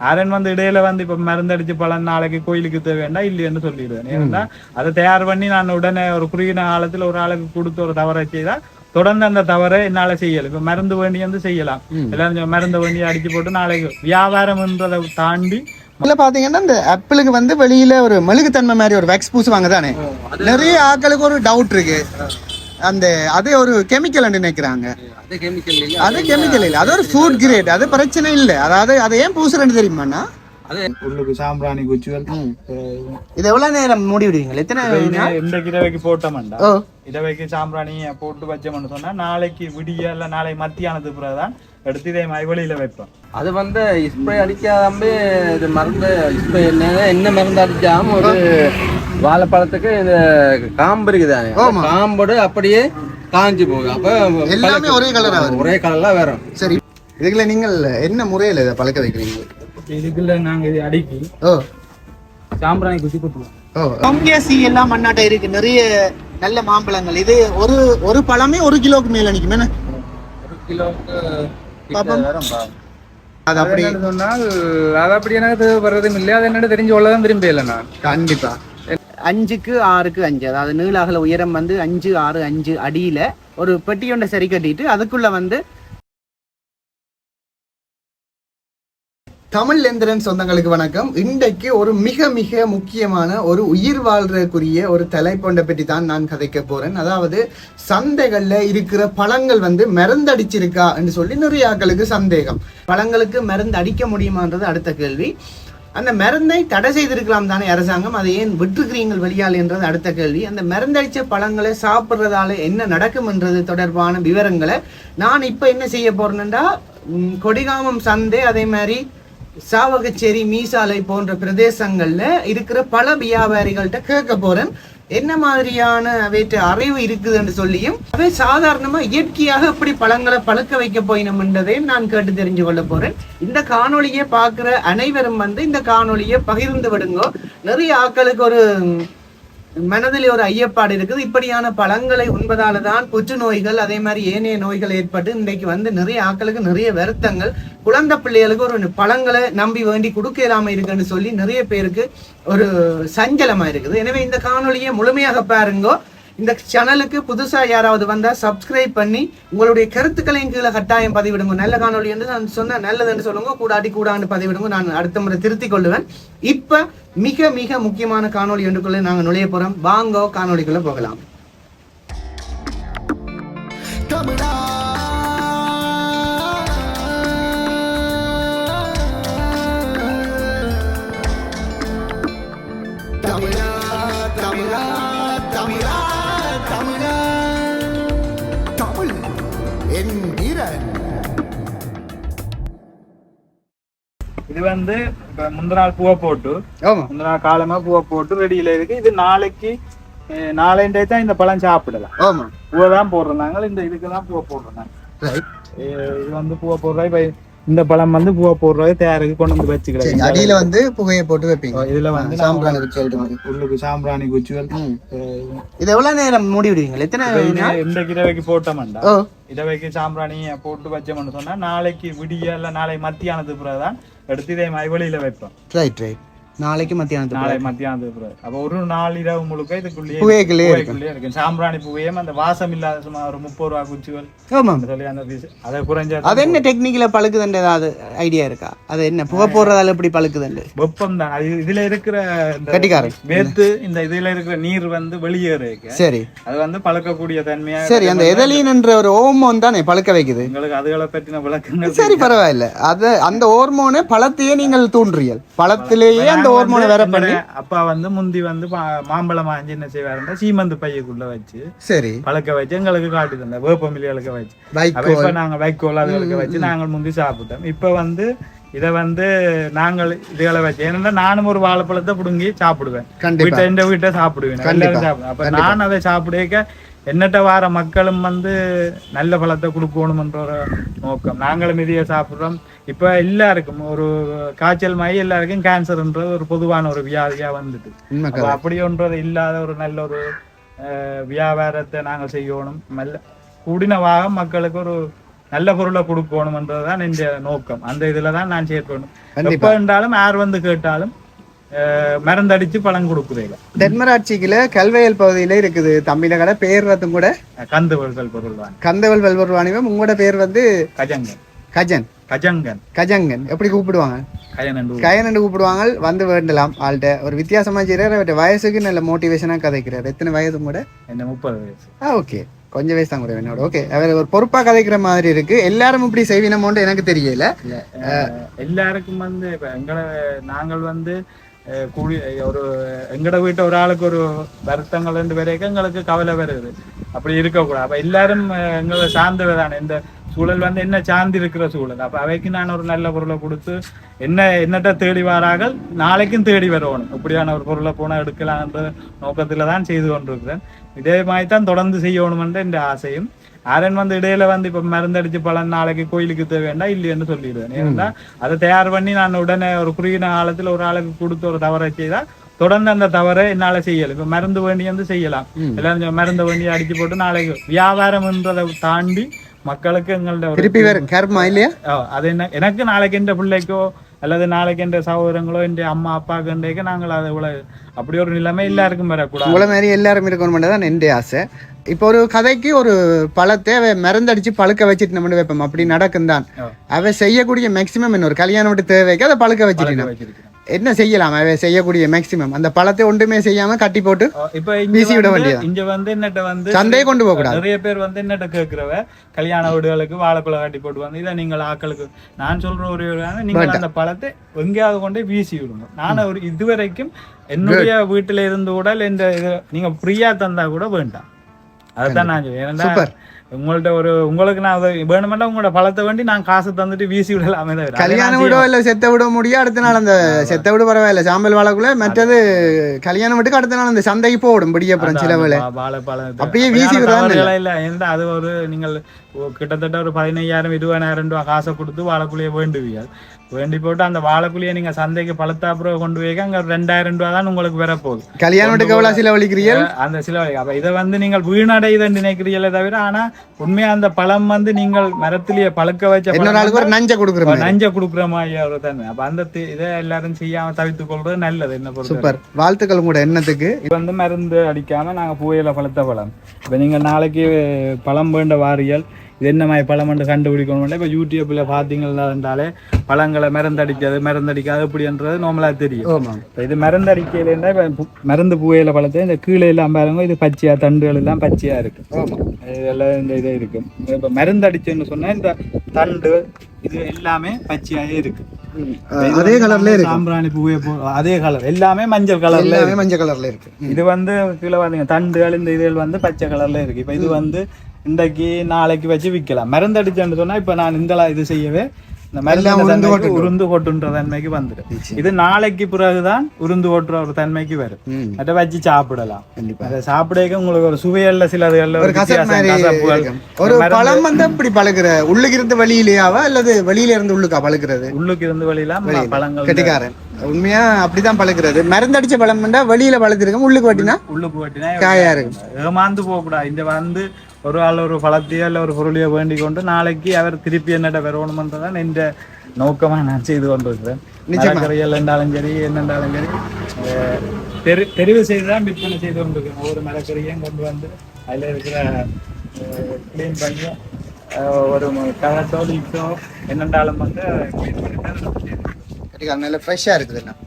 ஆரன் வந்து இடையில வந்து இப்ப மருந்தடிச்சு பழம் நாளைக்கு கோயிலுக்கு தேவைண்டா இல்லைன்னு சொல்லிடுவேன். ஏன்னா அதை தயார் பண்ணி நான் உடனே ஒரு குறுகின காலத்துல ஒரு ஆளுக்கு கொடுத்து ஒரு தவறை செய்தா தொடர்ந்து அந்த தவறை என்னால செய்யல. இப்ப மருந்து வேண்டி வந்து செய்யலாம். எல்லாரும் மருந்து வேண்டி அடிச்சு போட்டு நாளைக்கு வியாபாரம்ன்றதை தாண்டி இதுல பாத்தீங்கன்னா இந்த ஆப்பிளுக்கு வந்து வெளியில ஒரு மெழுகுத்தன்மை மாதிரி ஒரு வேக்ஸ் பூசுவாங்க தானே நிறைய ஆட்களுக்கு ஒரு டவுட் இருக்கு. அந்த அதே ஒரு கெமிக்கல் நினைக்கிறாங்க. அது கெமிக்கல் இல்ல அது கெமிக்கல் இல்ல. அது ஒரு ஃபுட் கிரேட் அது பிரச்சனை இல்ல. அதாவது அதை ஏன் பூசுறேன்னு தெரியுமாண்ணா? உள்ளுக்கு சாம்பிராணி குச்சிகள். இது எவ்வளவு நேரம் மூடி விடுவீங்க? எத்தனை இந்த கிரவைக்கு போட்டோம்டா ஓ. இடவைக்கு சாம்பிராணியை போட்டு வச்சோம்னு சொன்னா நாளைக்கு விடிய இல்ல நாளை மத்தியானத்துக்கு பிறகுதான் எடுத்து இதே மாதிரி வெளியில வைப்போம். அது வந்து ஸ்ப்ரே அடிக்காதம்பே இது மருந்து ஸ்ப்ரே என்ன என்ன மருந்து அடிச்சாம ஒரு வாழைப்பழத்துக்கு இந்த காம்பு இருக்குதானே. காம்போடு அப்படியே காஞ்சி போகும் அப்ப எல்லாமே. ஒரே கலரா வரும் ஒரே கலர்ல வரும். சரி. இதுல நீங்கள் என்ன முறையில இதை பழக்க வைக்கிறீங்க? இதுக்குள்ள நாங்க இது அடுக்கி ஓ. சாம்பிராணி குச்சி குத்துவோம் ஓ. பொங்கியாசி எல்லாம் மண்ணாட்ட இருக்கு. நிறைய நல்ல மாம்பழங்கள். இது ஒரு ஒரு பழமே ஒரு கிலோக்கு மேல நிக்கும். என்ன? ஒரு கிலோவுக்கு. அது அப்படி. சொன்னால் அது அப்படி எனக்கு தேவைப்படுறதும் இல்லை. அது என்னோட தெரிஞ்சு கொள்ளதான் விரும்பல நான் கண்டிப்பா. அஞ்சுக்கு ஆறுக்கு அஞ்சு. அதாவது நீள அகல உயரம் வந்து அஞ்சு ஆறு அஞ்சு அடியில ஒரு பெட்டி ஒன்றை சரி கட்டிட்டு அதுக்குள்ள வந்து தமிழ் எந்திரன் சொந்தங்களுக்கு வணக்கம். இன்றைக்கு ஒரு மிக மிக முக்கியமான ஒரு உயிர் வாழ்றக்குரிய ஒரு தலைப்பொண்டை பற்றி தான் நான் கதைக்க போறேன். அதாவது சந்தைகள்ல இருக்கிற பழங்கள் வந்து மருந்தடிச்சிருக்கா என்று சொல்லி நிறைய சந்தேகம். பழங்களுக்கு மருந்து அடிக்க முடியுமான்றது அடுத்த கேள்வி. அந்த மருந்தை தடை செய்திருக்கலாம் தானே அரசாங்கம்? அதை ஏன் விட்டுருக்கிறீங்கள் வெளியால் என்றது அடுத்த கேள்வி. அந்த மருந்தடிச்ச பழங்களை சாப்பிட்றதால என்ன நடக்கும்ன்றது தொடர்பான விவரங்களை நான் இப்போ என்ன செய்ய போறேன்னா கொடிகாமம் சந்தை அதே மாதிரி சாவகச்சேரி மீசாலை போன்ற பிரதேசங்களில் இருக்கிற பல வியாபாரிகள்கிட்ட கேட்க போகிறேன் என்ன மாதிரியான அவைட்டு அறிவு இருக்குதுன்னு சொல்லியும் அவை சாதாரணமா இயற்கையாக எப்படி பழங்களை பழுக்க வைக்க போயினோம்ன்றதையும் நான் கேட்டு தெரிஞ்சு கொள்ள போறேன். இந்த காணொளியை பார்க்குற அனைவரும் வந்து இந்த காணொளியை பகிர்ந்து விடுங்கோ. நிறைய ஆட்களுக்கு ஒரு மனதில் ஒரு ஐயப்பாடு இருக்குது. இப்படியான பழங்களை உண்பதால தான் புற்றுநோய்கள் அதே மாதிரி ஏனைய நோய்கள் ஏற்பட்டு இன்றைக்கு வந்து நிறைய ஆட்களுக்கு நிறைய வருத்தங்கள். குழந்தை பிள்ளைகளுக்கு ஒரு பழங்களை நம்பி வேண்டி கொடுக்கலாம இருக்குன்னு சொல்லி நிறைய பேருக்கு ஒரு சஞ்சலமா இருக்குது. எனவே இந்த காணொலியை முழுமையாக பாருங்கோ. இந்த சேனலுக்கு புதுசாக யாராவது வந்தால் சப்ஸ்கிரைப் பண்ணி உங்களுடைய கருத்துக்களையும் கீழே கட்டாயம் பதிவிடுங்க. நல்ல காணொளி என்று நான் சொன்ன நல்லதுன்னு சொல்லுங்க. கூடாடி கூடான்னு பதிவிடுங்க. நான் அடுத்த முறை திருத்திக் கொள்ளுவேன். இப்போ மிக மிக முக்கியமான காணொளி என்றுக்குள்ளே நாங்கள் நுழைய போகிறோம் வாங்கோ காணொலிக்குள்ளே போகலாம். இது வந்து இப்ப முந்தின நாள் பூவை போட்டு முந்தின நாள் காலமா பூவை போட்டு ரெடியில இருக்கு. இது நாளைக்கு நாளைண்டே தான் இந்த பழம் சாப்பிடலாம். ஆமா. பூவை தான் போடுறோம் நாங்கள் இந்த இதுக்கு தான் பூவை அஹ், இது வந்து பூவை போடுறோம். இப்ப இந்த பழம் வந்து பூவை போடுறது தயாருக்கு கொண்டு வந்து வச்சுக்கலாம் அடியில வந்து புகையை போட்டு வைப்பீங்க. இதுல வந்து சாம்பிராணி குச்சி உள்ளுக்கு சாம்பிராணி. அஹ், இது எவ்வளவு நேரம் மூடி விடுவீங்க? எத்தனை இந்த கிரவைக்கு போட்டோம்டா. ஓ. இடவைக்கு சாம்பிராணியை போட்டு வச்சோம்னு சொன்னா நாளைக்கு விடிய இல்ல நாளை மத்தியானத்துக்கு பிறகுதான் எடுத்து இதே மாதிரி வெளியில வைப்போம் ரைட் ரைட் நாளைக்கு மத்தியானத்துக்கு நாளை மத்தியானத்துக்கு பிறகு அப்ப ஒரு நாள் இரவு முழுக்க இதுக்குள்ளேயே புகைக்குள்ளேயே இருக்கு சாம்பிராணி பூவையும் அந்த வாசம் இல்லாத சுமார் ஒரு முப்பது ரூபா குச்சிகள். ஆமா. சொல்லி அந்த. அதை குறைஞ்ச அது என்ன டெக்னிக்கில் பழுக்குதுன்ற ஏதாவது ஐடியா இருக்கா? அது என்ன? புகை போடுறதால எப்படி பழுக்குதுண்டு வெப்பம் தான் அது இதுல இருக்கிற கட்டிக்காரன் வேத்து இந்த இதுல இருக்கிற நீர் வந்து வெளியேறக்கு சரி. அது வந்து பழக்கக்கூடிய தன்மையா சரி அந்த எதலீன்ன்ற ஒரு ஓமோன் தானே பழுக்க வைக்குது? உங்களுக்கு அதுகளை பற்றின விளக்கங்கள் சரி பரவாயில்ல. அது அந்த ஹோர்மோனை பழத்தையே நீங்கள் தூண்டுறீர்கள். பழத்திலேயே அந்த ஹோர்மோனை வேற பண்ணி? அப்பா வந்து முந்தி வந்து மாம்பழம் வாங்கி என்ன செய்வாருன்னா சீமந்து பையக்குள்ள வச்சு சரி. பழக்க வச்சு எங்களுக்கு காட்டி தந்தார். வேப்பமில்லிகளுக்கு வச்சு. அப்ப வைக்கோல் இப்ப நாங்க வைக்கோல் அதுகளுக்கு வச்சு நாங்கள் முந்தி சாப்பிட்டோம். இப்ப வந்து இத வந்து நாங்கள் இதுகளை வச்சு ஏன்னா நானும் ஒரு வாழைப்பழத்தை புடுங்கி சாப்பிடுவேன். வீட்டை இந்த வீட்டை சாப்பிடுவேன். சாப்பிடுவேன். அப்ப நான் அதை சாப்பிடுக்க என்னட்ட வார மக்களும் வந்து நல்ல பழத்தை கொடுக்கணும்ன்ற ஒரு நோக்கம். நாங்களும் இதைய சாப்பிடுறோம். இப்ப எல்லாருக்கும் ஒரு காய்ச்சல் மாதிரி எல்லாருக்கும் கேன்சர்ன்றது ஒரு பொதுவான ஒரு வியாதியா வந்துட்டு. உண்மை அப்ப அப்படி ஒன்றது இல்லாத ஒரு நல்ல ஒரு வியாபாரத்தை நாங்கள் செய்யணும். நல்ல கூடினவாக மக்களுக்கு ஒரு நல்ல பொருளை கொடுக்கணும்ன்றதுதான் இந்த நோக்கம். அந்த இதுல தான் நான் கண்டிப்பா. எப்ப இருந்தாலும் யார் வந்து கேட்டாலும் மருந்தடிச்சு பழம் கொடுக்குறீங்க தென்மராட்சிக்குல கல்வயல் பகுதியில இருக்குது தமிழ கடை பேர் வந்து கூட. கந்து பொருட்கள் பொருள் தான். கந்தவல் வெல்வர் வாணிபம் உங்களோட பேர் வந்து? கஜங்கன். கஜன். கஜங்கன். கஜங்கன். எப்படி கூப்பிடுவாங்க? கயன் என்று கயன் கூப்பிடுவாங்க வந்து வேண்டலாம் ஆள்கிட்ட. ஒரு வித்தியாசமா செய்யறாரு அவர்கிட்ட வயசுக்கு நல்ல மோட்டிவேஷனா கதைக்கிறார். எத்தனை வயது கூட என்ன முப்பது வயசு. ஆ ஓகே. கொஞ்சம் வயசு தான் கூட என்னோட. ஓகே. அவர் ஒரு பொறுப்பா கதைக்கிற மாதிரி இருக்கு. எல்லாரும் இப்படி செய்வினமோன்னு எனக்கு தெரியல. எல்லாருக்கும் வந்து இப்ப எங்களை நாங்கள் வந்து அஹ், கூலி ஒரு எங்கட வீட்டு ஒரு ஆளுக்கு ஒரு வருத்தங்கள் ரெண்டு வரைக்கும் எங்களுக்கு கவலை வருது அப்படி இருக்கக்கூடாது அப்ப எல்லாரும் எங்களை சார்ந்தவை தானே இந்த சூழல் வந்து என்ன சார்ந்து இருக்கிற சூழல் அப்ப அவைக்கு நான் ஒரு நல்ல பொருளை கொடுத்து என்ன என்னட்ட தேடி வரார்கள் நாளைக்கும் தேடி வரணும் இப்படியான ஒரு பொருளை போனா எடுக்கலாம்ன்ற நோக்கத்துல தான் செய்து கொண்டிருக்கிறேன் இதே மாதிரி தான் தொடர்ந்து செய்யணுமென்ற என்ற ஆசையும் ஆரன் வந்து இடையில வந்து இப்ப மருந்தடிச்சு பலன் நாளைக்கு கோயிலுக்கு தேவைண்டா இல்லைன்னு சொல்லிடுவேன் ஏன்னா அதை தயார் பண்ணி நான் உடனே ஒரு குறுகின காலத்துல ஒரு ஆளுக்கு கொடுத்து ஒரு தவறை செய்தா தொடர்ந்து அந்த தவறை என்னால செய்யல இப்ப மருந்து வேண்டி வந்து செய்யலாம் எல்லாரும் மருந்து வேண்டி அடிச்சு போட்டு நாளைக்கு வியாபாரம்ன்றதை தாண்டி மக்களுக்கு எங்கள்ட்ட அது என்ன எனக்கு நாளைக்கு எந்த பிள்ளைக்கோ அல்லது நாளைக்கு எந்த சகோதரங்களோ எந்த அம்மா அப்பாக்கு நாங்கள் அதை இவ்வளவு அப்படி ஒரு நிலைமை எல்லாருக்கும் வரக்கூடாது உங்களை மாதிரி எல்லாரும் இருக்கணும் தான் என் ஆசை இப்போ ஒரு கதைக்கு ஒரு பழத்தை அவ மருந்தடிச்சு பழுக்க வச்சுட்டு நம்ம வைப்போம்? அப்படி நடக்கும் தான் ஆ. அவ செய்யக்கூடிய மேக்சிமம் என்ன? ஒரு கல்யாணம் விட்டு தேவைக்கு அதை பழுக்க வச்சுட்டு என்ன செய்யலாம்? அவ செய்யக்கூடிய மேக்சிமம் அந்த பழத்தை ஒன்றுமே செய்யாம கட்டி போட்டு இப்ப வீசி விட வந்து வேண்டியதுதான். இங்க வந்து என்னட்ட வந்து சந்தையை கொண்டு போக கூடாது நிறைய பேர் வந்து என்னட்ட கேக்குறவ கல்யாண வீடுகளுக்கு வாழைப்பழம் கட்டி போட்டு வந்து இதை நீங்கள் ஆக்களுக்கு நான் சொல்ற ஒரு நீங்கள் அந்த பழத்தை எங்கேயாவது கொண்டு வீசி விடுங்க நான் ஒரு இதுவரைக்கும் என்னுடைய வீட்டுல இருந்து கூட இல்ல இந்த நீங்க ஃப்ரீயா தந்தா கூட வேண்டாம். அதுதான் நான் சொல்லுவேன். உங்கள்ட்ட ஒரு உங்களுக்கு நான் வேணுமெண்டா உங்களோட பழத்தை வேண்டி நான் காசு தந்துட்டு வீசி விடலாமே. தவிர அதை கல்யாண நான் விடோ இல்ல செத்த விட முடியும் அடுத்த நாள் அந்த செத்த விட பரவாயில்ல. சாம்பல் வாழைக்குள்ள மற்றது கல்யாணம் விட்டுக்கு அடுத்த நாள் அந்த சந்தைக்கு போடும் பிடியப்புறம் சில வேலை வா- வாழைப்பழம் அப்படியே வீசி இல்ல. ஏன்னா அது ஒரு நீங்கள் கிட்டத்தட்ட ஒரு பதினையாயிரம் இருபதாயிரம் ரூபாய் காசை கொடுத்து வாழைக்குழியை வேண்டுவீங்க வேண்டி போட்டு அந்த வாழைக்குழியை நீங்க சந்தைக்கு பழுத்தாப்புறம் கொண்டு போய் அங்க ரெண்டாயிரம் ரூபாய் தான் உங்களுக்கு வர போகுது. கல்யாணம் விட்டுக்கு எவ்வளவு செலவழிக்கிறீர்கள்? அந்த சில அப்ப இதை வந்து நீங்கள் வீணடையுதுன்னு நினைக்கிறீங்களே தவிர ஆனா உண்மையா அந்த பழம் வந்து நீங்கள் மரத்திலேயே பழுக்க வச்ச நஞ்ச கொடுக்குற நஞ்ச குடுக்குற மாதிரி தன்மை. அப்ப அந்த இதை எல்லாரும் செய்யாம தவித்துக் கொள்றது நல்லது. என்ன சூப்பர். வாழ்த்துக்கள் உங்களோட எண்ணத்துக்கு. இது வந்து மருந்து அடிக்காம நாங்க புயல பழத்த பழம். இப்ப நீங்க நாளைக்கு பழம் வேண்ட வாரியல் இது என்ன மாதிரி பழம் வந்து கண்டுபிடிக்கணும் இப்ப யூடியூப்ல பாத்தீங்கன்னாலே பழங்களை மருந்து அடிக்காது மருந்து அடிக்காது அப்படின்றது நார்மலா தெரியும் இப்ப இது மருந்து அடிக்கையில இப்ப மருந்து புயல பழத்தை இந்த கீழே எல்லாம் பாருங்க இது பச்சையா தண்டுகள் எல்லாம் பச்சையா இருக்கு. இதெல்லாம் இந்த இது இருக்கு. இப்ப மருந்து அடிச்சுன்னு சொன்னா இந்த தண்டு இது எல்லாமே பச்சையாவே இருக்கு. இது அதே கலர்ல இருக்கு. சாம்பிராணி பூவே அதே கலர் எல்லாமே மஞ்சள் கலர்ல எல்லாமே மஞ்சள் கலர்ல இருக்கு. இது வந்து கீழே பாத்தீங்க தண்டுகள் இந்த இதுகள் வந்து பச்சை கலர்ல இருக்கு. இப்ப இது வந்து இன்றைக்கு நாளைக்கு வச்சு விற்கலாம். மருந்து அடிச்சேன்னு சொன்னா இப்ப நான் இந்த இது செய்யவே இந்த மருந்து உருந்து கொட்டுன்ற தன்மைக்கு வந்துடும். இது நாளைக்கு பிறகுதான் உருந்து கொட்டுற ஒரு தன்மைக்கு வரும். அதை வச்சு சாப்பிடலாம். அதை சாப்பிடக்க உங்களுக்கு ஒரு சுவையல்ல சிலதுகள்ல ஒரு பழம் வந்து அப்படி பழகுற உள்ளுக்கு இருந்து வெளியிலேயாவா அல்லது வெளியில இருந்து உள்ளுக்கா பழகுறது உள்ளுக்கு இருந்து வெளியெல்லாம் பழங்கள் கெட்டிக்காரன். உண்மையா அப்படிதான் பழகுறது மருந்தடிச்ச பழம் பண்ணா வெளியில பழத்திருக்கும். உள்ளுக்கு வட்டினா? உள்ளுக்கு வெட்டினா காயா இருக்கும். ஏமாந்து போகக்கூடாது. இந்த வந்து ஒரு ஆள் ஒரு பழத்தையோ இல்ல ஒரு பொருளையோ வேண்டிக் கொண்டு நாளைக்கு அவர் திருப்பி என்னட்ட வரணுமன்றதான் என்ற நோக்கமா நான் செய்து கொண்டிருக்கிறேன் மரக்கறிகள் என்றாலும் சரி என்னென்றாலும் சரி தெரி தெரிவு செய்துதான் விற்பனை செய்து கொண்டிருக்கிறேன் ஒவ்வொரு மரக்கறியும் கொண்டு வந்து அதுல இருக்கிற கிளீன் பண்ணி ஒரு கலட்டோ லீக்ஸோ என்னென்றாலும் வந்து clean பண்ணி தான் நல்ல ஃப்ரெஷ்ஷா இருக்குது எல்லாம்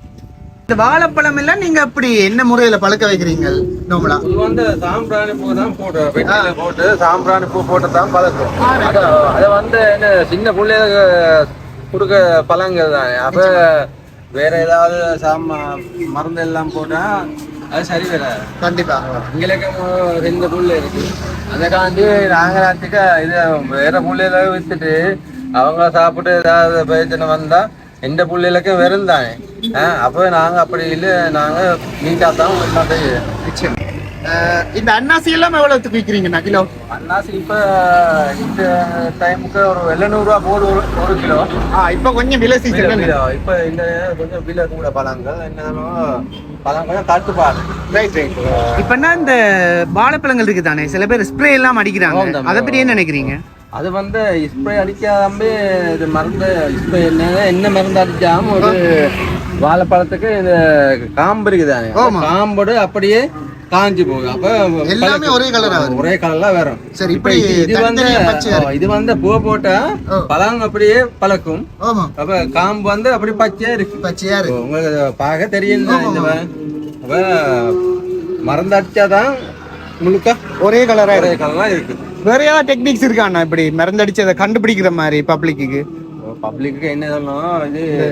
இந்த வாழைப்பழம் எல்லாம் நீங்க அப்படி என்ன முறையில பழக்க வைக்கிறீங்க நோமலா இது வந்து சாம்பிராணி பூ தான் போட்டு வெட்டில போட்டு சாம்பிராணி பூ போட்டு தான் பழக்கம். அது அது வந்து என்ன சின்ன பிள்ளைகளுக்கு கொடுக்க பழங்கள் தான். அப்ப வேற ஏதாவது சாம மருந்து எல்லாம் போட்டா அது சரி வராது. கண்டிப்பா. எங்களுக்கு ரெண்டு புள்ள இருக்கு. அதுக்காண்டி நாங்களாச்சுக்க இது வேற புள்ளையில வித்துட்டு அவங்க சாப்பிட்டு ஏதாவது பிரச்சனை வந்தா எந்த புள்ளைகளுக்கும் வெறும் தானே? அப்போ நாங்க அப்படி இல்லை நாங்க நீட்டா தான் இந்த அன்னாசி எல்லாம் எவ்வளவு விற்கிறீங்கண்ணா கிலோ அன்னாசி இப்ப இந்த டைமுக்கு ஒரு எழுநூறு ரூபா போடு ஒரு ஒரு கிலோ. ஆ இப்ப கொஞ்சம் விலை சீசன். இப்ப இந்த கொஞ்சம் விலை கூட பழங்கள் என்னன்னா பழங்கள் தட்டுப்பாடு ரைட் ரைட் இப்பன்னா இந்த வாழைப்பழங்கள் இருக்கு தானே சில பேர் ஸ்ப்ரே எல்லாம் அடிக்கிறாங்க. அதை பத்தி என்ன நினைக்கிறீங்க? அது வந்து ஸ்ப்ரே அடிக்காமலே இது மருந்து ஸ்ப்ரே என்ன என்ன மருந்து அடிக்காம ஒரு வாழைப்பழத்துக்கு இது காம்பு இருக்குதானே. காம்போடு அப்படியே காஞ்சி போகும். அப்ப எல்லாமே. ஒரே வருது. ஒரே கலர்ல வரும். சரி இப்ப இப்படி இது வந்து இது வந்து பூ போட்டா. பழம் அப்படியே பழக்கும். அப்ப காம்பு வந்து அப்படி பச்சையா இருக்கு. பச்சையா இருக்கு. உங்களுக்கு பார்க்க தெரியும் இந்த அப்ப மருந்து அடிச்சாதான் முழுக்க ஒரே கலரா ஒரே கலர்லாம் இருக்கு. வேற ஏதாவது டெக்னிக்ஸ் இருக்காண்ணா இப்படி மருந்தடிச்சு அதை கண்டுபிடிக்கிற மாதிரி பப்ளிக்கு பப்ளிக்கு என்ன சொல்லணும்? இது இது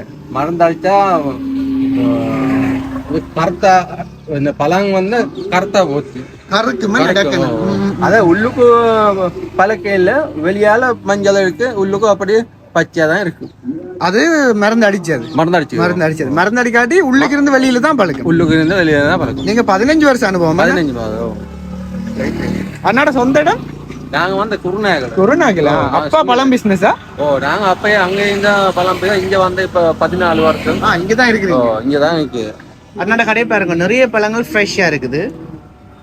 கருத்தா இந்த பழம் வந்து கருத்தா போச்சு. கருக்குமே கருக்கும். நடக்கணும் அத உள்ளுக்கு பழக்கையில் வெளியால மஞ்சள் இருக்கு. உள்ளுக்கும் அப்படியே பச்சையா தான் இருக்கு. அது மருந்து அடிச்சது மருந்து அடிச்சு மருந்து அடிச்சது மருந்து அடிக்காட்டி உள்ளுக்கு இருந்து வெளியில தான் பழக்கம். உள்ளுக்கு இருந்து வெளியே தான் பழக்கம். நீங்க பதினஞ்சு வருஷம் அனுபவம் பதினஞ்சு அண்ணாட சொந்த இடம்? நாங்க வந்து குருநாயகர் கொரோனாக்கலா அப்பா பழம் பிசினஸா ஓ நாங்க அப்பயே அங்க இந்த பழம் இங்க வந்து இப்ப பதினாலு வருஷம். ஆ இங்கதான் ஓ இருக்கிறீங்க இங்கதான் இருக்கு. அண்ணாட கடை பாருங்க நிறைய பழங்கள் ஃப்ரெஷ்ஷா இருக்குது.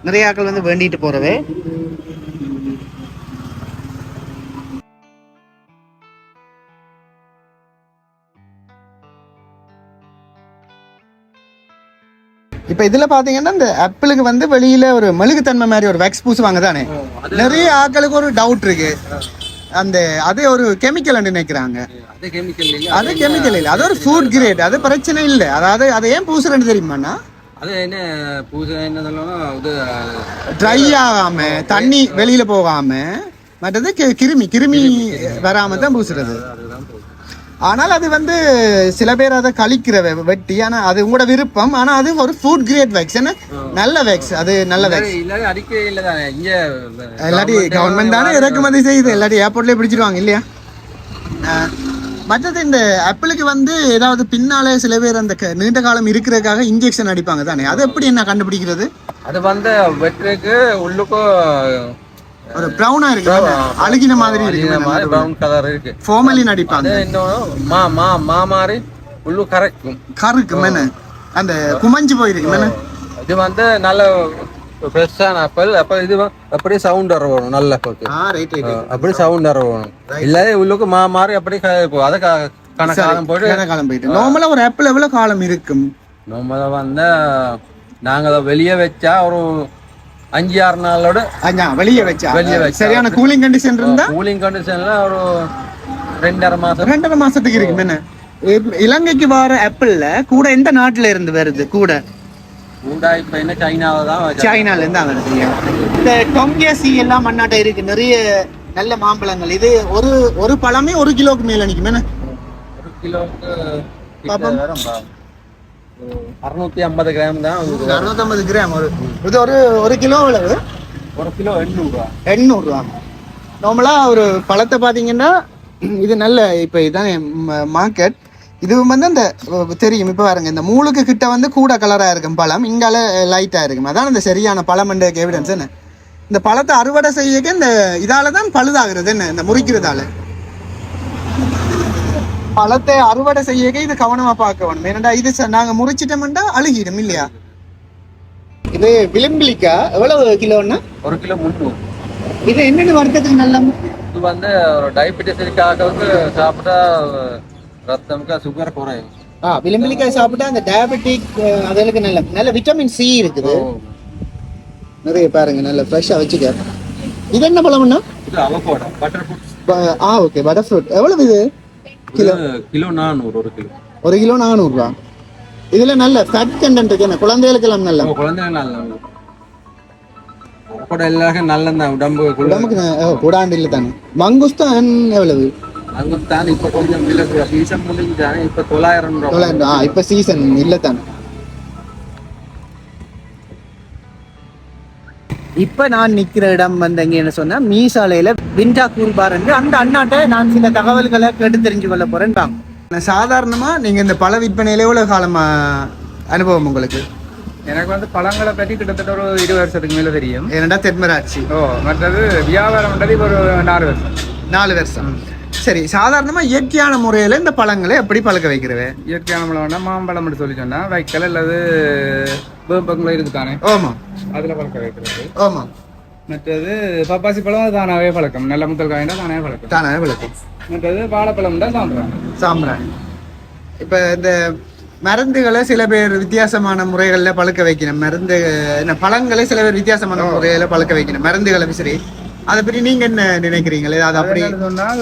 நிறைய ஆட்கள் வந்து வேண்டிட்டு போறவே. இப்ப இதுல பாத்தீங்கன்னா இந்த ஆப்பிளுக்கு வந்து வெளியில ஒரு மெழுகுத்தன்மை மாதிரி ஒரு வேக்ஸ் பூசுவாங்க தானே நிறைய ஆட்களுக்கு ஒரு டவுட் இருக்கு. அந்த அது ஒரு கெமிக்கல் நினைக்கிறாங்க. அது கெமிக்கல் இல்ல. அது ஒரு ஃபுட் கிரேட் அது பிரச்சனை இல்ல. அதாவது அதை ஏன் பூசுறேன்னு தெரியுமாண்ணா? அது என்ன பூஜை என்ன சொல்லணும் இது ட்ரை ஆகாம தண்ணி வெளியில போகாம மற்றது கிருமி கிருமி வராம தான் பூசுறது. ஆனால் அது வந்து சில பேர் அதை கழிக்கிற வெட்டி. ஆனா அது உங்களோட விருப்பம். ஆனா அது ஒரு ஃபுட் கிரேட் வேக்ஸ் என்ன? நல்ல வேக்ஸ் அது நல்ல வேக்ஸ் இல்லாட்டி கவர்மெண்ட் தானே இறக்குமதி செய்யுது. இல்லாட்டி ஏர்போர்ட்லயே பிடிச்சிருவாங்க இல்லையா? மற்றது இந்த ஆப்பிளுக்கு வந்து ஏதாவது பின்னாலே சில பேர் அந்த நீண்ட காலம் இருக்கிறதுக்காக இன்ஜெக்ஷன் அடிப்பாங்க தானே. அது எப்படி என்ன கண்டுபிடிக்கிறது? அது வந்து வெட்டுறதுக்கு உள்ளுக்கும் ஒரு ப்ரௌனா இருக்கு? அழுகின மாதிரி அழுகின மாதிரி இருக்கு ப்ரௌன் கலர் இருக்கு ஃபார்மலின் அடிப்பாங்க. இன்னும் மா மா மா மாதிரி உள்ளு கரைக்கும். கருக்கு மேன அந்த குமஞ்சு போயிருக்கு மேன இது வந்து நல்ல ஃப்ரெஷ்ஷான ஆப்பிள் அப்ப இது அப்படியே சவுண்ட் வர வரும் நல்ல போக்கு ஆ ரைட் ரைட் அப்படி சவுண்ட் வர வரும் இல்ல உள்ளுக்கு மா மாதிரி அப்படி க- அதை கணக்காலம் கன காலம் போயிட்டு நார்மலா ஒரு ஆப்பிள் எவ்வளவு காலம் இருக்கும்? நம்ம வந்து நாங்க அதை வெளியே வச்சா ஒரு அஞ்சு ஆறு நாளோட வெளியே வச்சா? வெளிய வச்சா. சரியான கூலிங் கண்டிஷன் இருந்தா? கூலிங் கண்டிஷன்ல ஒரு ரெண்டரை மாசம். ரெண்டரை மாசத்துக்கு இருக்கு இலங்கைக்கு வர ஆப்பிள்ல கூட எந்த நாட்டுல இருந்து வருது? கூட? கூட இப்ப என்ன சைனாவை தான் சைனால இருந்து வருது இந்த டொங்கேசி எல்லாம் மண்ணாட்ட இருக்கு நிறைய நல்ல மாம்பழங்கள். இது ஒரு ஒரு பழமே ஒரு கிலோக்கு மேல நிக்கும் மேன ஒரு கிலோவுக்கு அறுநூத்தி ஐம்பது கிராம் தான். அறுநூத்தம்பது கிராம் ஒரு இது ஒரு ஒரு கிலோ அளவு ஒரு கிலோ எண்ணூறு ரூபா. எண்ணூறு ரூபா நார்மலா ஒரு பழத்தை பாத்தீங்கன்னா இது நல்ல இப்ப இதான் மார்க்கெட் இது வந்து அந்த தெரியும் இப்ப பாருங்க இந்த மூளுக்கு கிட்ட வந்து கூட கலரா இருக்கும் பழம் இங்கால லைட்டா இருக்கும். அதான் இந்த சரியான பழம் எவிடன்ஸ் என்ன? இந்த பழத்தை அறுவடை செய்ய இந்த இதால தான் பழுதாகிறது என்ன? இந்த முறிக்கிறதால. பழத்தை அறுவடை செய்ய இது கவனமா பார்க்க வேணும். ஏன்னா இது நாங்க முறிச்சிட்டோம்னா அழுகிடும் இல்லையா? இது விளிம்பிலிக்கா? எவ்வளவு கிலோன்னா? ஒரு கிலோ முந்நூறு. இது என்னென்ன வருத்தத்துக்கு நல்ல இது வந்து ஒரு டயபெட்டிஸ் இருக்காக்களுக்கு சாப்பிட்டா ரத்தமுக்கு சுகர் குறையும். ஆ விளிம்பிலிக்காய் சாப்பிட்டா அந்த டயபெட்டிக் அதுகளுக்கு நல்ல நல்ல விட்டமின் சி இருக்குது. நிறைய பாருங்க நல்ல ஃப்ரெஷ்ஷாக வச்சுக்க. இது என்ன பழம்னா? இது அவகோடா பட்டர் ஃப்ரூட் ஆ ஓகே பட்டர் ஃப்ரூட் எவ்வளவு இது? கிலோ கிலோ நானூறு ஒரு கிலோ. ஒரு கிலோ நானூறுரூவா? இதுல நல்ல ஃபேட் கண்டென்ட் இருக்கு என்ன? குழந்தைகளுக்கெல்லாம் நல்ல? குழந்தைங்க நல்ல அவகோடா எல்லாருக்கும் நல்லதான் உடம்பு உடம்புக்கு கூடாண்டு இல்லை தானே மங்குஸ்தான் எவ்வளவு? அங்க தான் இப்ப கொஞ்சம் விலை சீசன் முடிஞ்சானே இப்ப தொள்ளாயிரம் தொள்ளாயிரம் ஆ இப்போ சீசன் இல்லை தானே. இப்ப நான் நிக்கிற இடம் வந்து எங்க என்ன சொன்னா மீசாலையில விண்டா கூல் பார் அந்த அண்ணாட்ட நான் சில தகவல்களை கேட்டு தெரிஞ்சு கொள்ள போறேன். வாங்க. சாதாரணமா நீங்க இந்த பழ விற்பனையில எவ்வளவு காலமா அனுபவம் உங்களுக்கு? எனக்கு வந்து பழங்களை பற்றி கிட்டத்தட்ட ஒரு இருபது வருஷத்துக்கு மேல தெரியும். ஏனடா தென்மராட்சி. ஓ மற்றது வியாபாரம் இப்போ ஒரு நாலு வருஷம். நாலு வருஷம். சரி சாதாரணமா இயற்கையான முறையில இந்த பழங்களை எப்படி பழக்க வைக்கிறவே? இயற்கையான பழம்னா மாம்பழம்னு சொல்லி சொன்னா வைக்கல் அல்லது அதுல வைக்கிறது. ஆமா. மற்றது பப்பாசி பழம் தானாவே பழக்கம். நல்ல முத்தல் காய்ண்டா தானாவே பழக்கம். தானே விளக்கம் மற்றது வாழைப்பழம் தான் சாப்பிடுவாங்க சாம்பிராணி. இப்ப இந்த மருந்துகளை சில பேர் வித்தியாசமான முறைகள்ல பழுக்க வைக்கணும். மருந்து என்ன பழங்களை சில பேர் வித்தியாசமான முறையில பழுக்க வைக்கணும். மருந்துகளை விசிறி. அதை பற்றி நீங்க என்ன நினைக்கிறீங்களே அது அப்படி சொன்னால்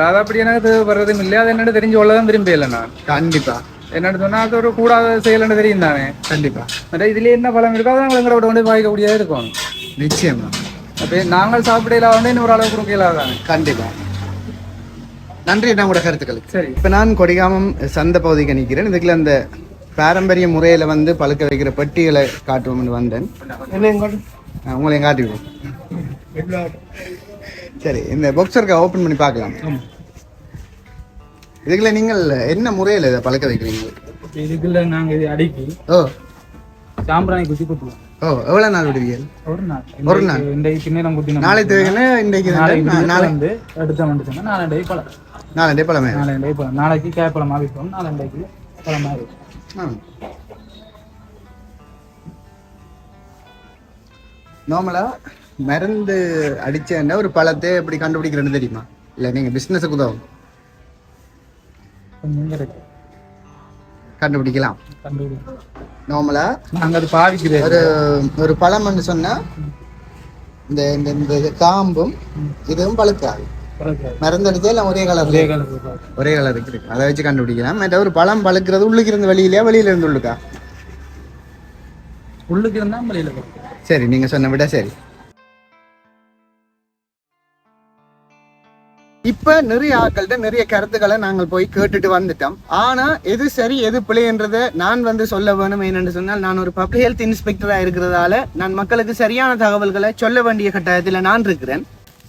அது அப்படி எனக்கு தேவைப்படுறதும் இல்லை. அது என்னன்னு தெரிஞ்சு கொள்ளதான் விரும்பி இல்லை நான். கண்டிப்பா. என்னன்னு சொன்னா அது ஒரு கூடாத செயல்னு தெரியும் தானே? கண்டிப்பா. மற்ற இதுல என்ன பழம் இருக்கோ அதை நாங்கள் எங்களோட கொண்டு பாய்க்கக்கூடியதாக இருக்கும். நிச்சயமா. அப்போ நாங்கள் சாப்பிடல வந்து இன்னொரு அளவு கொடுக்கல தானே? கண்டிப்பா. நன்றி நம்மளோட கருத்துக்களுக்கு சரி. இப்ப நான் கொடிகாமம் சந்தை பகுதிக்கு நிற்கிறேன். இதுக்குள்ள அந்த பாரம்பரிய முறையில வந்து பழுக்க வைக்கிற பெட்டிகளை காட்டுவோம்னு வந்தேன். உங்களையும் காட்டி விடுவோம் சரி இந்த பாக்ஸருக்கு ஓபன் பண்ணி பார்க்கலாம். இதுக்குள்ள நீங்கள் என்ன முறையில இதை பழுக்க வைக்கிறீங்க? இதுக்குள்ள நாங்க இது அடிக்கி ஓ. சாம்பிராணி குத்தி குத்துவோம் ஓ எவ்வளவு நாள் விடுவீங்க ஒரு நாள். ஒரு நாள். இந்த பின்னேரம் குத்தி நாளை தேவையான இன்றைக்கு நாளை வந்து எடுத்த வந்துச்சுன்னா நாலண்டை பழம். நாளை பழமே நாலண்டை பழம். நாளைக்கு கேப்பழமா விற்போம். நாலண்டைக்கு பழமா இருக்கும் நார்மலா மருந்து அடிச்சேன்னா ஒரு பழத்தை எப்படி கண்டுபிடிக்கிறேன்னு தெரியுமா? இல்ல நீங்க பிசினஸுக்கு உதவும். கண்டுபிடிக்கலாம். நார்மலா நாங்க அது பாவிக்கிறது ஒரு ஒரு பழம் வந்து சொன்னா இந்த இந்த இந்த காம்பும் இதுவும் பழுக்காது. மருந்து அடிச்சா எல்லாம் ஒரே கலர் ஒரே கலர் இருக்கு. அதை வச்சு கண்டுபிடிக்கலாம். மற்ற ஒரு பழம் பழுக்கிறது உள்ளுக்கு இருந்து வெளியிலயா வெளியில இருந்து உள்ளுக்கா? உள்ளுக்கு இருந்தா வெளியில சரி நீங்க சொன்ன விட சரி. இப்ப நிறைய ஆட்கள்கிட்ட நிறைய கருத்துக்களை நாங்கள் போய் கேட்டுட்டு வந்துட்டோம். ஆனா எது சரி எது பிழைன்றதை நான் வந்து சொல்ல வேணும் என்னென்று சொன்னால் நான் ஒரு பப்ளிக் ஹெல்த் இன்ஸ்பெக்டரா இருக்கிறதால நான் மக்களுக்கு சரியான தகவல்களை சொல்ல வேண்டிய கட்டாயத்தில் நான் இருக்கிறேன்.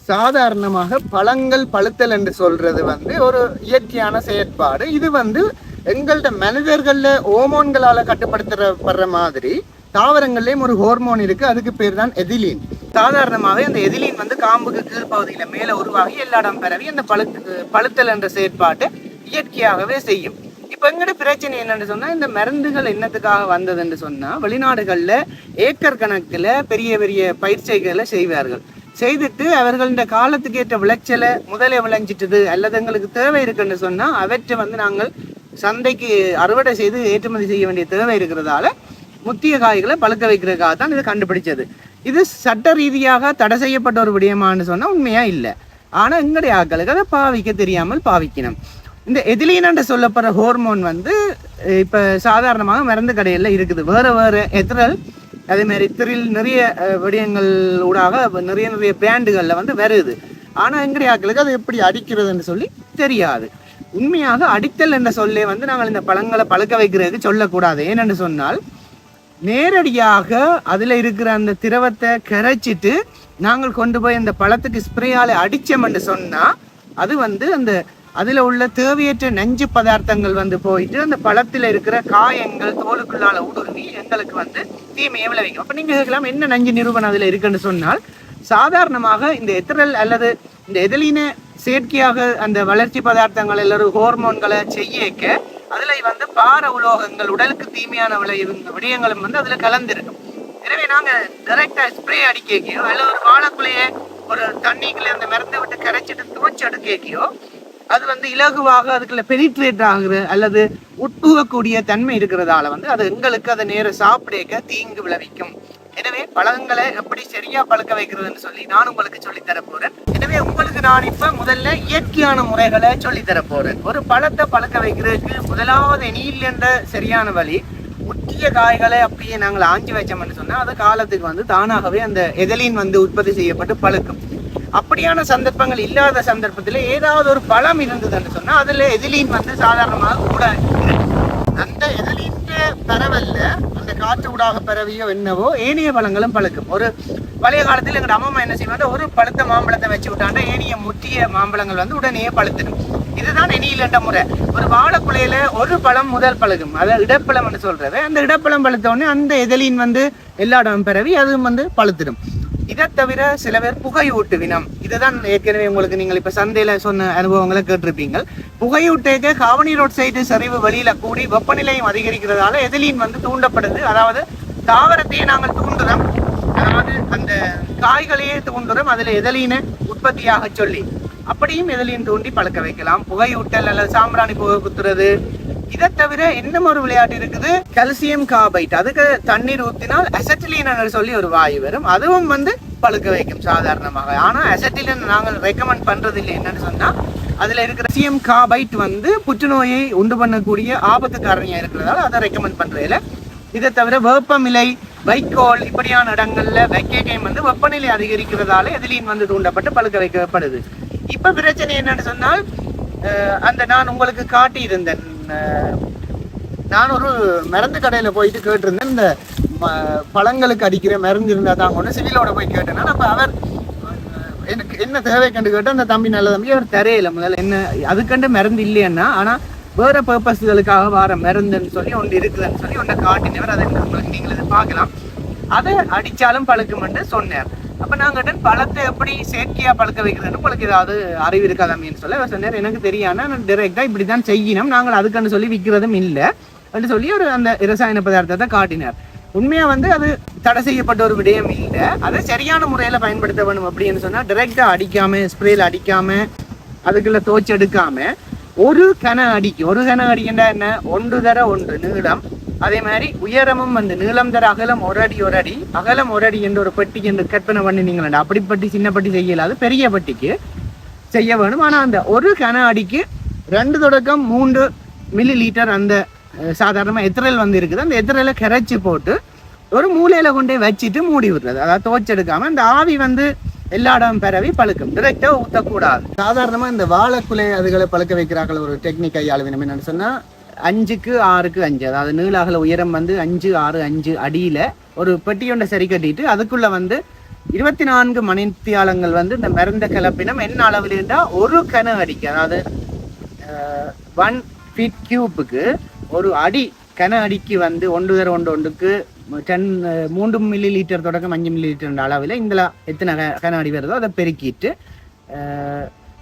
சாதாரணமாக பழங்கள் பழுத்தல் என்று சொல்றது வந்து ஒரு இயற்கையான செயற்பாடு. இது வந்து எங்கள்ட மனிதர்கள்ல ஹோமோன்களால கட்டுப்படுத்தப்படுற மாதிரி தாவரங்கள்லயும் ஒரு ஹோர்மோன் இருக்கு. அதுக்கு பேர் தான் எதிலீன். சாதாரணமாகவே அந்த எதிலின் வந்து காம்புக்கு கீழ்ப்பகுதியில் மேலே உருவாகி எல்லா இடம் பரவி அந்த பழுத்து பழுத்தல் என்ற செயற்பாட்டை இயற்கையாகவே செய்யும். இப்போ எங்கட பிரச்சனை என்னன்னு சொன்னால் இந்த மருந்துகள் என்னத்துக்காக வந்ததுன்னு சொன்னால் வெளிநாடுகளில் ஏக்கர் கணக்கில் பெரிய பெரிய பயிற்சிகளை செய்வார்கள். செய்துட்டு அவர்கள்ட காலத்துக்கு ஏற்ற விளைச்சலை முதலே விளைஞ்சிட்டது அல்லது எங்களுக்கு தேவை இருக்குன்னு சொன்னால் அவற்றை வந்து நாங்கள் சந்தைக்கு அறுவடை செய்து ஏற்றுமதி செய்ய வேண்டிய தேவை இருக்கிறதால முத்திய காய்களை பழுக்க வைக்கிறதுக்காக தான் இதை கண்டுபிடிச்சது. இது சட்ட ரீதியாக தடை செய்யப்பட்ட ஒரு விடயமானு சொன்னால் உண்மையாக இல்லை. ஆனால் எங்களுடைய ஆக்களுக்கு அதை பாவிக்க தெரியாமல் பாவிக்கணும். இந்த எதிலீனன்ற சொல்லப்படுற ஹோர்மோன் வந்து இப்போ சாதாரணமாக மருந்து கடையில் இருக்குது. வேறு வேறு எத்திரல் அதே மாதிரி திரில் நிறைய விடயங்கள் ஊடாக நிறைய நிறைய பிராண்டுகளில் வந்து வருது. ஆனால் எங்களுடைய ஆக்களுக்கு அது எப்படி அடிக்கிறதுன்னு சொல்லி தெரியாது. உண்மையாக அடித்தல் என்ற சொல்லே வந்து நாங்கள் இந்த பழங்களை பழுக்க வைக்கிறதுக்கு சொல்லக்கூடாது. ஏனென்று சொன்னால் நேரடியாக அதில் இருக்கிற அந்த திரவத்தை கரைச்சிட்டு நாங்கள் கொண்டு போய் அந்த பழத்துக்கு ஸ்ப்ரேயால் அடித்தோம்னு சொன்னால் அது வந்து அந்த அதில் உள்ள தேவையற்ற நஞ்சு பதார்த்தங்கள் வந்து போயிட்டு அந்த பழத்தில் இருக்கிற காயங்கள் தோலுக்குள்ளால ஊடுருவி எங்களுக்கு வந்து தீமையை விளைவிக்கும். அப்போ நீங்கள் கேட்கலாம் என்ன நஞ்சு நிறுவனம் அதில் இருக்குன்னு சொன்னால் சாதாரணமாக இந்த எத்திரல் அல்லது இந்த எதிலின செயற்கையாக அந்த வளர்ச்சி பதார்த்தங்கள் எல்லாரும் ஹோர்மோன்களை செய்யக்க அதுல வந்து பார உலோகங்கள் உடலுக்கு தீமையான விளைவு விடயங்களும் வந்து அதுல கலந்துருக்கும். எனவே நாங்க டைரக்டா ஸ்ப்ரே அடிக்கையோ அல்ல ஒரு வாழைக்குள்ளையே ஒரு தண்ணிக்குள்ள அந்த மருந்து விட்டு கரைச்சிட்டு துவச்சு எடுக்கையோ அது வந்து இலகுவாக அதுக்குள்ள பெனிட்ரேட் ஆகுது அல்லது உட்புகக்கூடிய தன்மை இருக்கிறதால வந்து அது எங்களுக்கு அதை நேரம் சாப்பிடக்க தீங்கு விளைவிக்கும். எனவே பழங்களை எப்படி சரியா பழுக்க வைக்கிறதுன்னு சொல்லி நான் உங்களுக்கு சொல்லித்தர போறேன் எனவே உங்களுக்கு நான் இப்ப முதல்ல இயற்கையான முறைகளை சொல்லித் தர போறேன் ஒரு பழத்தை பழுக்க வைக்கிறதுக்கு முதலாவது நீல் என்ற சரியான வழி முக்கிய காய்களை அப்படியே நாங்கள் ஆஞ்சி வச்சோம்னு சொன்னா அது காலத்துக்கு வந்து தானாகவே அந்த எதலின் வந்து உற்பத்தி செய்யப்பட்டு பழுக்கும். அப்படியான சந்தர்ப்பங்கள் இல்லாத சந்தர்ப்பத்தில் ஏதாவது ஒரு பழம் இருந்ததுன்னு சொன்னா அதுல எதிலின் வந்து சாதாரணமாக கூட அந்த எதிலீன் பரவல்ல அந்த காற்று ஊடாக பரவியோ என்னவோ ஏனைய பழங்களும் பழுக்கும். ஒரு பழைய காலத்தில் எங்கள் அம்மா என்ன செய்வாங்க? ஒரு பழுத்த மாம்பழத்தை வச்சு விட்டாண்டா ஏனைய முற்றிய மாம்பழங்கள் வந்து உடனே பழுத்திடும். இதுதான் எண்ணியிலண்ட முறை. ஒரு வாழைக்குலையில ஒரு பழம் முதல் பழகும். அதாவது இடப்பழம்னு சொல்றது. அந்த இடப்பழம் பழுத்தோடனே அந்த எதிலின் வந்து எல்லா இடமும் பிறவி அதுவும் வந்து பழுத்திடும். இதை தவிர சில பேர் புகையூட்டு வினம் இதுதான் ஏற்கனவே உங்களுக்கு நீங்கள் இப்ப சந்தையில சொன்ன அனுபவங்களை கேட்டிருப்பீங்க புகையூட்டேக்க காவனி ரோட் சைடு சரிவு வழியில கூடி வெப்பநிலையும் அதிகரிக்கிறதால எதிலின் வந்து தூண்டப்படுது. அதாவது தாவரத்தையே நாங்கள் தூண்டுறோம். அதாவது அந்த காய்களையே தூண்டுறோம். அதுல எதலீன உற்பத்தியாக சொல்லி. அப்படியும் எதிலையும் தூண்டி பழக்க வைக்கலாம். புகையூட்டல் அல்லது சாம்பிராணி புகை குத்துறது. இதை தவிர இன்னும் ஒரு விளையாட்டு இருக்குது. கல்சியம் காபைட் அதுக்கு தண்ணீர் ஊத்தினால் அசட்டிலின் சொல்லி ஒரு வாயு வரும். அதுவும் வந்து பழுக்க வைக்கும் சாதாரணமாக. ஆனால் அசட்டிலின் நாங்கள் ரெக்கமெண்ட் பண்றது இல்லை என்னன்னு சொன்னா அதுல இருக்கிற சிஎம் காபைட் வந்து புற்றுநோயை உண்டு பண்ணக்கூடிய ஆபத்து காரணியா இருக்கிறதால அதை ரெக்கமெண்ட் பண்றதுல இதை தவிர வேப்பமிலை வைக்கோல் இப்படியான இடங்கள்ல வைக்கேக்கையும் வந்து வெப்பநிலை அதிகரிக்கிறதால எதிலின் வந்து தூண்டப்பட்டு பழுக்க வைக்கப்படுது. இப்ப பிரச்சனை என்னன்னு சொன்னால் அந்த நான் உங்களுக்கு காட்டியிருந்தேன். நான் ஒரு மருந்து கடையில போயிட்டு கேட்டிருந்தேன். இந்த ம- பழங்களுக்கு அடிக்கிற மருந்து இருந்தா தான் கொண்டு சிவிலோட போய் கேட்டேன்னா அப்ப அவர் எனக்கு என்ன தேவை கண்டு கேட்டோம் அந்த தம்பி நல்ல தம்பி அவர் தரையில முதல்ல என்ன அதுக்கண்டு மருந்து இல்லையன்னா ஆனா வேற பர்பஸ்களுக்காக வர மருந்துன்னு சொல்லி ஒன்று இருக்குதுன்னு சொல்லி ஒன்றை காட்டினவர். அதை நீங்கள் பார்க்கலாம். அதை அடித்தாலும் பழுக்குமென்று சொன்னார். அப்போ நாங்கள் பழத்தை எப்படி செயற்கையாக பழுக்க வைக்கிறதுன்னு உங்களுக்கு ஏதாவது அறிவு இருக்காதாமேன்னு சொல்ல? அவர் சொன்னார் எனக்கு தெரியாம நான் இப்படி தான் செய்யணும். நாங்கள் அதுக்குன்னு சொல்லி விற்கிறதும் இல்லை. அப்படின்னு சொல்லி ஒரு அந்த ரசாயன பதார்த்தத்தை காட்டினார். உண்மையாக வந்து அது தடை செய்யப்பட்ட ஒரு விடயம் இல்லை. அதை சரியான முறையில் பயன்படுத்த வேணும் அப்படின்னு சொன்னால் டிரெக்டா அடிக்காமல் ஸ்ப்ரேல அடிக்காமல் அதுக்குள்ள தோச்சு எடுக்காமல் ஒரு கன அடிக்கு ஒரு கன அடிக்கின்ற என்ன? ஒன்று தர ஒன்று நீளம் அதே மாதிரி உயரமும் வந்து நீளம் தர அகலம் ஒரு அடி ஒரு அடி அகலம் ஒரு அடி என்ற ஒரு பெட்டிக்கு என்று கற்பனை பண்ணினீங்களா அப்படிப்பட்டி சின்ன பட்டி செய்யலாது பெரிய பட்டிக்கு செய்ய வேணும். ஆனால் அந்த ஒரு கன அடிக்கு ரெண்டு தொடக்கம் மூன்று மில்லி லிட்டர் அந்த சாதாரணமாக எத்திரல் வந்து இருக்குது. அந்த எத்திரலை கரைச்சி போட்டு ஒரு மூலையில் கொண்டே வச்சுட்டு மூடி விடுறது. அதாவது துவச்செடுக்காம அந்த ஆவி வந்து எல்லா இடம் பரவி பழுக்கும். டிரெக்டாக ஊற்றக்கூடாது சாதாரணமாக இந்த வாழைக்குலை அதுகளை பழுக்க வைக்கிறார்கள் ஒரு டெக்னிக் கையாளுவினம் என்னென்னு சொன்னால் அஞ்சுக்கு ஆறுக்கு அஞ்சு. அதாவது நீளாகல உயரம் வந்து அஞ்சு ஆறு அஞ்சு அடியில் ஒரு பெட்டியொண்டை சரி கட்டிட்டு அதுக்குள்ளே வந்து இருபத்தி நான்கு மணித்தியாலங்கள் வந்து இந்த மருந்த கலப்பினம் என்ன அளவில் இருந்தால் ஒரு கன அடிக்கு. அதாவது ஒன் ஃபீட் கியூப்புக்கு ஒரு அடி கன அடிக்கு வந்து ஒன்று தர ஒன்று ஒன்றுக்கு டென் மூன்று மில்லி லிட்டர் தொடக்கம் அஞ்சு மில்லி லிட்டர் அளவில் இதில் எத்தனை க- கன அடி வருதோ அதை பெருக்கிட்டு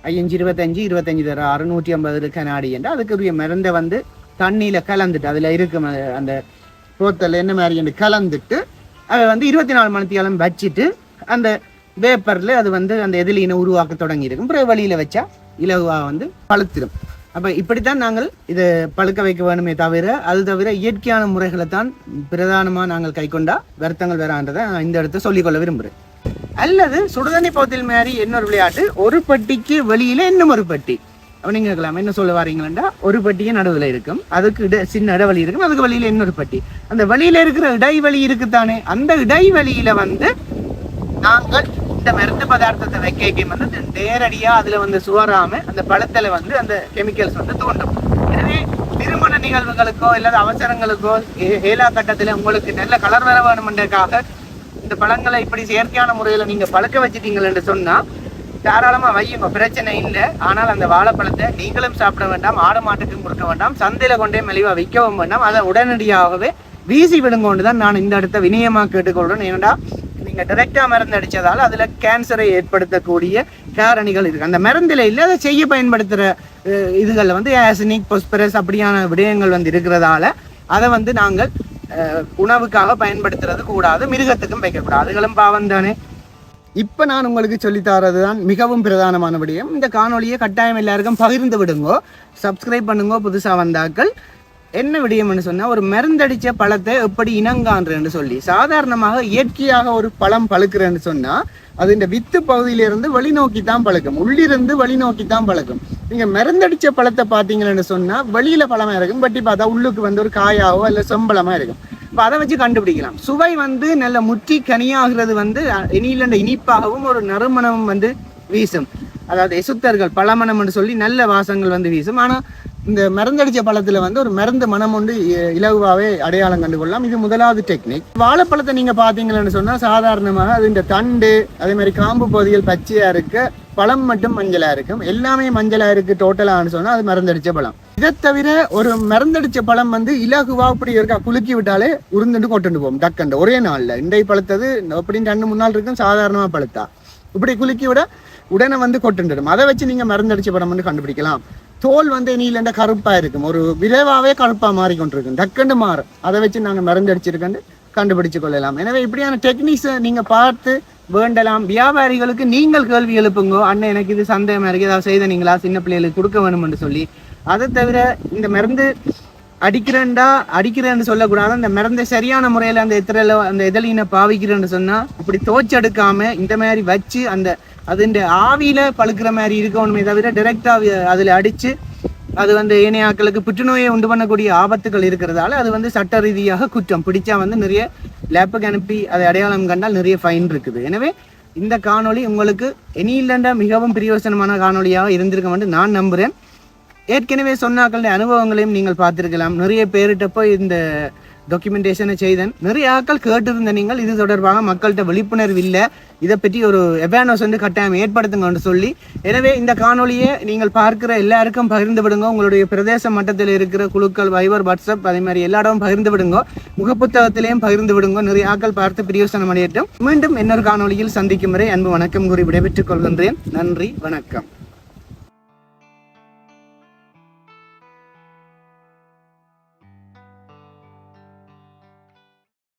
ஐயஞ்சு இருபத்தஞ்சு இருபத்தஞ்சு தர அறுநூற்றி ஐம்பது கன அடி என்றால் அதுக்குரிய மருந்தை வந்து தண்ணியில் கலந்துட்டு அதில் இருக்கும் அந்த போத்தல் என்ன மாதிரி என்று கலந்துட்டு அதை வந்து இருபத்தி நாலு மணித்தியாலம் வச்சுட்டு அந்த வேப்பரில் அது வந்து அந்த எதிலினை உருவாக்க தொடங்கி இருக்கும் பிறகு வழியில் வச்சா இலவாக வந்து பழுத்திடும். அப்போ இப்படித்தான் நாங்கள் இதை பழுக்க வைக்க வேணுமே தவிர அது தவிர இயற்கையான முறைகளை தான் பிரதானமாக நாங்கள் கைக்கொண்டா வருத்தங்கள் வேறான்றதை நான் இந்த இடத்த சொல்லிக்கொள்ள விரும்புகிறேன் அல்லது சுடுதண்ணி போத்தில் மாதிரி இன்னொரு விளையாட்டு ஒரு பெட்டிக்கு வெளியில இன்னும் ஒரு பெட்டி. அப்ப நீங்க என்ன சொல்ல வாரீங்களா ஒரு பெட்டியே நடுவில் இருக்கும். அதுக்கு இட சின்ன இடைவெளி இருக்கும். அதுக்கு வழியில இன்னொரு பட்டி. அந்த வழியில இருக்கிற இடைவெளி இருக்குத்தானே? அந்த இடைவெளியில வந்து நாங்கள் இந்த மருந்து பதார்த்தத்தை வைக்க வந்து நேரடியா அதுல வந்து சுவராம அந்த பழத்துல வந்து அந்த கெமிக்கல்ஸ் வந்து தோன்றும் எனவே திருமண நிகழ்வுகளுக்கோ இல்லாத அவசரங்களுக்கோ ஏ- ஏலா கட்டத்துல உங்களுக்கு நல்ல கலர் வர வேணுமென்றதுக்காக இந்த பழங்களை இப்படி செயற்கையான முறையில நீங்க பழக்க வச்சிட்டீங்கன்னு சொன்னா தாராளமாக வையுங்க பிரச்சனை இல்லை. ஆனால் அந்த வாழைப்பழத்தை நீங்களும் சாப்பிட வேண்டாம் ஆடு மாட்டுக்கும் கொடுக்க வேண்டாம். சந்தையில் கொண்டே மெலிவாக விற்கவும் வேண்டாம். அதை உடனடியாகவே வீசி விடுங்கொண்டு தான் நான் இந்த இடத்த வினயமாக கேட்டுக்கொள்றேன். ஏன்னா நீங்கள் டைரெக்டாக மருந்து அடித்ததால் அதில் கேன்சரை ஏற்படுத்தக்கூடிய காரணிகள் இருக்கு. அந்த மருந்தில் இல்லை அதை செய்ய பயன்படுத்துகிற இதுகளில் வந்து ஆசினிக் பொஸ்பரஸ் அப்படியான விடயங்கள் வந்து இருக்கிறதால அதை வந்து நாங்கள் உணவுக்காக பயன்படுத்துறது கூடாது மிருகத்துக்கும் வைக்கக்கூடாது. அதுகளும் பாவம் தானே இப்போ நான் உங்களுக்கு சொல்லித்தரது தான் மிகவும் பிரதானமான விடயம். இந்த காணொலியை கட்டாயம் எல்லாருக்கும் பகிர்ந்து விடுங்கோ. சப்ஸ்கிரைப் பண்ணுங்க புதுசாக வந்தாக்கள். என்ன விடயம்னு சொன்னால் ஒரு மருந்தடித்த பழத்தை எப்படி இனங்கான்றேன்னு சொல்லி. சாதாரணமாக இயற்கையாக ஒரு பழம் பழுக்கிறேன்னு சொன்னால் அது இந்த வித்து பகுதியிலிருந்து வெளிநோக்கி தான் பழக்கும். உள்ளிருந்து வெளிநோக்கி தான் பழுக்கும். நீங்க மருந்தடித்த பழத்தை பார்த்தீங்கன்னு சொன்னா வெளியில பழமா இருக்கும் பட்டி பார்த்தா உள்ளுக்கு வந்து ஒரு காயாவோ இல்லை செம்பளமாக இருக்கும். இப்போ அதை வச்சு கண்டுபிடிக்கலாம். சுவை வந்து நல்ல முற்றி கனியாகிறது வந்து இனியில இந்த இனிப்பாகவும் ஒரு நறுமணமும் வந்து வீசும். அதாவது எசுத்தர்கள் பழமணம்னு சொல்லி நல்ல வாசங்கள் வந்து வீசும். ஆனா இந்த மருந்தடிச்ச பழத்தில் வந்து ஒரு மருந்து மனம் ஒன்று இ- இலகுவாவே அடையாளம் கண்டு கொள்ளலாம் இது முதலாவது டெக்னிக் வாழைப்பழத்தை நீங்கள் பாத்தீங்கன்னு சொன்னால் சாதாரணமாக அது இந்த தண்டு அதே மாதிரி காம்பு பகுதிகள் பச்சையாக இருக்க பழம் மட்டும் மஞ்சளாக இருக்கும். எல்லாமே மஞ்சளாக இருக்கு டோட்டலாகனு சொன்னால் அது மருந்தடிச்ச பழம். இதை தவிர ஒரு மருந்தடிச்ச பழம் வந்து இலகுவாக இப்படி இருக்கா குலுக்கி விட்டாலே உருந்துட்டு கொட்டுண்டு போகும் டக்கண்டு. ஒரே நாளில். இண்டை பழுத்தது அப்படின்னு ரெண்டு மூணு நாள் இருக்கும் சாதாரணமாக பழுத்தா. இப்படி குலுக்கி விட உடனே வந்து கொட்டுண்டுடும் அதை வச்சு நீங்க மருந்தடிச்ச பழம் வந்து கண்டுபிடிக்கலாம். தோல் வந்து நீலண்ட கருப்பா இருக்கும். ஒரு விரைவாவே கருப்பா மாறிக்கொண்டிருக்கும். டக்குண்டு மாறும். அதை வச்சு நாங்க மருந்தடிச்சிருக்கேன் கண்டுபிடிச்சு கொள்ளலாம். எனவே இப்படியான டெக்னிக்ஸை நீங்க பார்த்து வேண்டலாம். வியாபாரிகளுக்கு நீங்கள் கேள்வி எழுப்புங்க. அண்ணன் எனக்கு இது சந்தேகம் இருக்கு. ஏதாவது செய்தனீங்களா சின்ன பிள்ளைகளுக்கு கொடுக்க வேணும்னு சொல்லி. அதை தவிர இந்த மருந்து அடிக்கிறேன்டா அடிக்கிறேன்னு சொல்லக்கூடாது. அந்த மருந்தை சரியான முறையில் அந்த எத்திரல அந்த எதலினை பாவிக்கிறேன்னு சொன்னால் இப்படி தோச்செடுக்காம இந்த மாதிரி வச்சு அந்த அதுன்ற ஆவியில் பழுக்கிற மாதிரி இருக்கணுமே தவிர டைரக்டா அதில் அடித்து அது வந்து ஏனையாக்களுக்கு புற்றுநோயை உண்டு பண்ணக்கூடிய ஆபத்துகள் இருக்கிறதால அது வந்து சட்ட ரீதியாக குற்றம் பிடிச்சா வந்து நிறைய லேப்புக்கு அனுப்பி அதை அடையாளம் கண்டால் நிறைய ஃபைன் இருக்குது எனவே இந்த காணொளி உங்களுக்கு இனி மிகவும் பிரயோசனமான காணொளியாக இருந்திருக்கும் என்று நான் நம்புகிறேன் ஏற்கனவே சொன்னாக்களுடைய அனுபவங்களையும் நீங்கள் பார்த்துருக்கலாம் நிறைய பேர்கிட்ட போய் இந்த டாக்குமெண்டேஷனை செய்தேன் நிறைய ஆட்கள் கேட்டிருந்த நீங்கள் இது தொடர்பாக மக்கள்கிட்ட விழிப்புணர்வு இல்லை இதை பற்றி ஒரு அவேர்னஸ் வந்து கட்டாயம் ஏற்படுத்துங்கன்னு சொல்லி எனவே இந்த காணொளியை நீங்கள் பார்க்கிற எல்லாருக்கும் பகிர்ந்து விடுங்க. உங்களுடைய பிரதேச மட்டத்தில் இருக்கிற குழுக்கள் வைபர் வாட்ஸ்அப் அதே மாதிரி எல்லா இடமும் பகிர்ந்து விடுங்க. முகப்புத்தகத்திலையும் பகிர்ந்து விடுங்க. நிறைய ஆட்கள் பார்த்து பிரியோசனம் அடையட்டும். மீண்டும் இன்னொரு காணொளியில் சந்திக்கும் வரை அன்பு வணக்கம் கூறி விடைபெற்றுக் கொள்கின்றேன். நன்றி வணக்கம்.